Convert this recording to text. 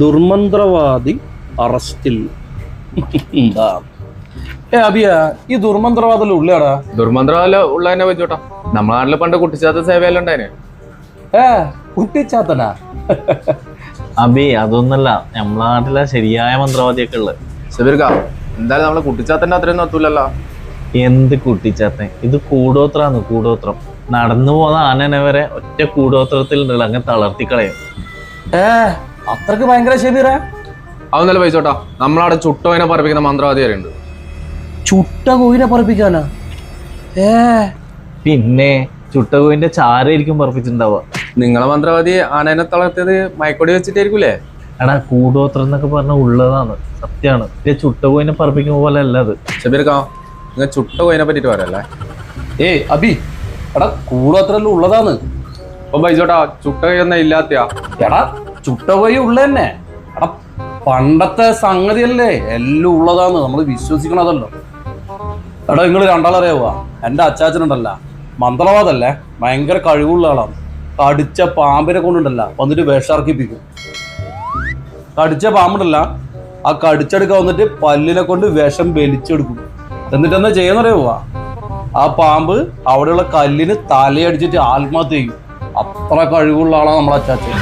ദുർമന്ത്രവാദി അറസ്റ്റിൽ. എന്താ? ഏ അബിയ ഈ ദുർമന്ത്രവാദം ഉള്ളടാ ദുർമന്ത്രവാദം ഉള്ളതിനെ വെച്ചോട്ടാ നമ്മളെ നാട്ടിൽ പണ്ട് കുട്ടിച്ചാത്ത സേവയെല്ലാം ഉണ്ടായിന്. ഏ കുട്ടിച്ചാത്തനാ? അബി അതൊന്നല്ല. നമ്മളെ നാട്ടിലെ ശരിയായ മന്ത്രവാദിയൊക്കെ ഉള്ളത് സബീർക്ക എന്തായാലും നമ്മളെ കുട്ടിച്ചാത്തന്റെ അത്രയൊന്നും എത്തൂലല്ലോ എന്ത് കുട്ടിച്ചാത്തൻ? ഇത് കൂടോത്രാന്ന് കൂടോത്രം. നടന്നു പോകുന്ന ആനനെ വരെ ഒറ്റ കൂടോത്രത്തിൽ ഉണ്ടല്ലോ അങ്ങ് തളർത്തിക്കളയും. ഏ അത്രയ്ക്ക് ഭയങ്കര ശബീറ പൈസ പൈസോട്ടാ നമ്മളവിടെ ചുട്ടോയിനെ പറപ്പിക്കുന്ന മന്ത്രവാദി ചുട്ട കോയിനെ പറപ്പിക്കാനാ ഏ. പിന്നെ ചുട്ടകോവിന്റെ ചാരായിരിക്കും പറപ്പിച്ചിട്ടുണ്ടാവുക നിങ്ങളെ മന്ത്രവാദി ആനേനെ തളർത്തിയത് മയക്കൊടി വെച്ചിട്ടായിരിക്കൂലേ? എടാ കൂടോത്രം എന്നൊക്കെ പറഞ്ഞ ഉള്ളതാണ്. സത്യമാണ് ചുട്ട കോയിനെ പറപ്പിക്കുന്ന പോലെ അല്ല അത്. ഷബീർക്ക നിങ്ങൾ ചുട്ട കോയിനെ പറ്റിട്ട് പറയല്ലേ? ഏയ് അബി എടാ കൂടത്രല്ല ഉള്ളതാണ്. അപ്പൊ പൈസോട്ടാ ചുട്ട കൈയൊന്നും ഇല്ലാത്തയാ. എടാ ചുട്ട കോയി ഉള്ള തന്നെ. എടാ പണ്ടത്തെ സംഗതിയല്ലേ? എല്ലാം ഉള്ളതാന്ന് നമ്മൾ വിശ്വസിക്കണതല്ലോ. എടാ നിങ്ങൾ രണ്ടാളറിയാവുക എന്റെ അച്ചാച്ചനുണ്ടല്ല. മന്ത്രവാദല്ലേ? ഭയങ്കര കഴിവുള്ള ആളാണ് കടിച്ച പാമ്പിനെ കൊണ്ടുണ്ടല്ല. വന്നിട്ട് വിഷർക്കിപ്പിക്കും കടിച്ച പാമ്പുണ്ടല്ല. ആ കടിച്ചെടുക്കാൻ വന്നിട്ട് പല്ലിനെ കൊണ്ട് വിഷം വലിച്ചെടുക്കും. എന്നിട്ട് എന്താ ചെയ്യുന്നറിയാവുക ആ പാമ്പ് അവിടെയുള്ള കല്ലിന് തലയടിച്ചിട്ട് ആത്മഹത്യ ചെയ്യും. അത്ര കഴിവുള്ള ആളാണ് നമ്മളെ അച്ചാച്ചൻ.